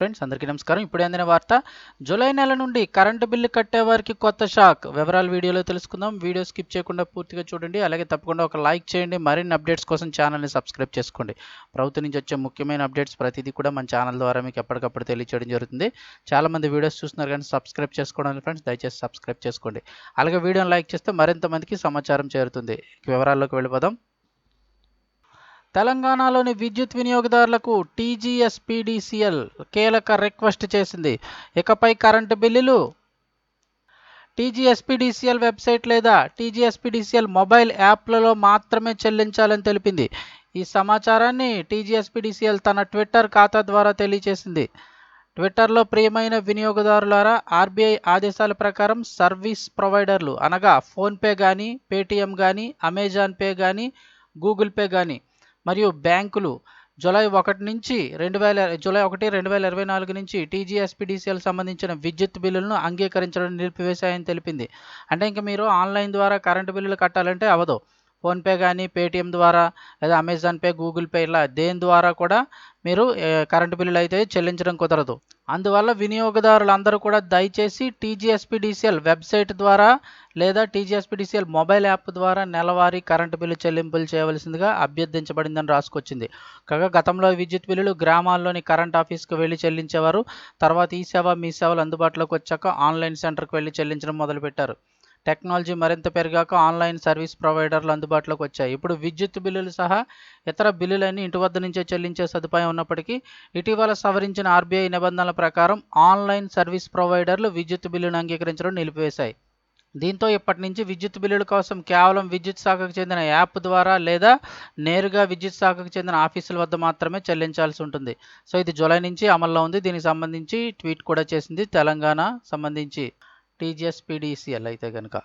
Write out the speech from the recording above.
Friends అందరికీ నమస్కారం. ఇప్పుడు అందిన వార్త జూలై నెల నుండి కరెంటు బిల్లు కట్టే వారికి కొత్త షాక్. వివరాలు వీడియోలో తెలుసుకుందాం. వీడియో స్కిప్ చేయకుండా పూర్తిగా చూడండి. అలాగే తప్పకుండా ఒక లైక్ చేయండి. మరిన్ని అప్డేట్స్ కోసం ఛానల్ని సబ్స్క్రైబ్ చేసుకోండి. ప్రభుత్వం నుంచి వచ్చే ముఖ్యమైన అప్డేట్స్ ప్రతిదీ కూడా మన ఛానల్ ద్వారా మీకు ఎప్పటికప్పుడు తెలియచేయడం జరుగుతుంది. చాలా మంది వీడియోస్ చూస్తున్నారు కానీ సబ్స్క్రైబ్ చేసుకోవడానికి ఫ్రెండ్స్. దయచేసి సబ్స్క్రైబ్ చేసుకోండి. అలాగే వీడియోని లైక్ చేస్తే మరింత మందికి సమాచారం చేరుతుంది. వివరాల్లోకి వెళ్ళిపోదాం. తెలంగాణలోని విద్యుత్ వినియోగదారులకు టీజీఎస్పీడీసీఎల్ కీలక రిక్వెస్ట్ చేసింది. ఇకపై కరెంటు బిల్లులు టీజీఎస్పీడీసీఎల్ వెబ్సైట్ లేదా టీజీఎస్పీడీసీఎల్ మొబైల్ యాప్లలో మాత్రమే చెల్లించాలని తెలిపింది. ఈ సమాచారాన్ని టీజీఎస్పీడీసీఎల్ తన ట్విట్టర్ ఖాతా ద్వారా తెలియజేసింది ట్విట్టర్లో ప్రియమైన వినియోగదారులారా ఆర్బీఐ ఆదేశాల ప్రకారం సర్వీస్ ప్రొవైడర్లు అనగా ఫోన్పే కానీ పేటీఎం కానీ అమెజాన్ పే కానీ గూగుల్ పే కానీ మరియు బ్యాంకులు జూలై ఒకటి నుంచి రెండు వేల జూలై ఒకటి రెండు వేల ఇరవై నాలుగు నుంచి టీజీఎస్పీడీసీఎల్ సంబంధించిన విద్యుత్ బిల్లులను అంగీకరించడం నిలిపివేశాయని తెలిపింది. అంటే ఇంకా మీరు ఆన్లైన్ ద్వారా కరెంటు బిల్లులు కట్టాలంటే అవదు. ఫోన్పే కానీ పేటిఎం ద్వారా లేదా అమెజాన్ పే గూగుల్ పే ఇలా దేని ద్వారా కూడా మీరు కరెంటు బిల్లులు అయితే చెల్లించడం కుదరదు. అందువల్ల వినియోగదారులందరూ కూడా దయచేసి టీజీఎస్పీడీసీఎల్ వెబ్సైట్ ద్వారా లేదా టీజీఎస్పీడీసీఎల్ మొబైల్ యాప్ ద్వారా నెలవారీ కరెంటు బిల్లు చెల్లింపులు చేయవలసిందిగా అభ్యర్థించబడిందని రాసుకొచ్చింది. కాగా గతంలో విద్యుత్ బిల్లులు గ్రామాల్లోని కరెంట్ ఆఫీస్కి వెళ్ళి చెల్లించేవారు తర్వాత ఈ సేవ మీ సేవలు అందుబాటులోకి వచ్చాక ఆన్లైన్ సెంటర్కి వెళ్ళి చెల్లించడం మొదలుపెట్టారు. టెక్నాలజీ మరింత పెరిగాక ఆన్లైన్ సర్వీస్ ప్రొవైడర్లు అందుబాటులోకి వచ్చాయి. ఇప్పుడు విద్యుత్ బిల్లులు సహా ఇతర బిల్లులన్నీ ఇంటి వద్ద నుంచే చెల్లించే సదుపాయం ఉన్నప్పటికీ ఇటీవల సవరించిన ఆర్బీఐ నిబంధనల ప్రకారం ఆన్లైన్ సర్వీస్ ప్రొవైడర్లు విద్యుత్ బిల్లును అంగీకరించడం నిలిపివేశాయి. దీంతో ఇప్పటి నుంచి విద్యుత్ బిల్లుల కోసం కేవలం విద్యుత్ శాఖకు చెందిన యాప్ ద్వారా లేదా నేరుగా విద్యుత్ శాఖకు చెందిన ఆఫీసుల వద్ద మాత్రమే చెల్లించాల్సి ఉంటుంది. సో ఇది జూలై నుంచి అమల్లో ఉంది. దీనికి సంబంధించి ట్వీట్ కూడా చేసింది తెలంగాణ సంబంధించి. టీజీఎస్పీడీసీఎల్ అయితే కనుక